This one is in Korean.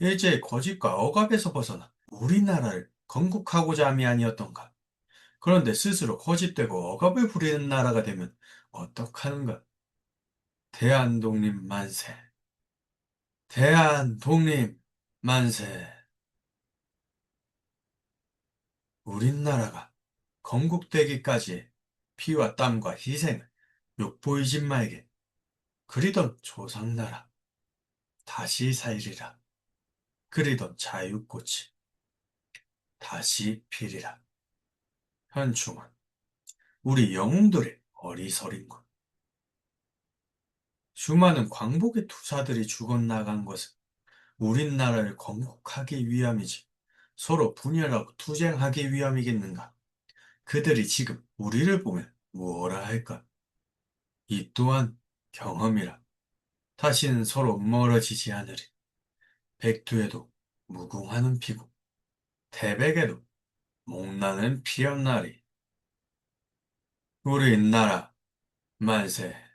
일제의 거짓과 억압에서 벗어나 우리나라를 건국하고자 함이 아니었던가. 그런데 스스로 거짓되고 억압을 부리는 나라가 되면 어떡하는가? 대한독립 만세. 대한독립 만세. 우리나라가 건국되기까지의 피와 땀과 희생을 욕보이진 말게 그리던 조상나라 다시 살리라 그리던 자유꽃이 다시 피리라 현충원 우리 영웅들의 것 수많은 광복의 투사들이 죽어나간 것은 우리나라를 건국하기 위함이지 서로 분열하고 투쟁하기 위함이겠는가 그들이 지금 우리를 보면 무엇라 할까? 이 또한 경험이라. 다시는 서로 멀어지지 않으리. 백두에도 무궁하는 피고, 태백에도 목나는 피었나리. 우리 나라 만세.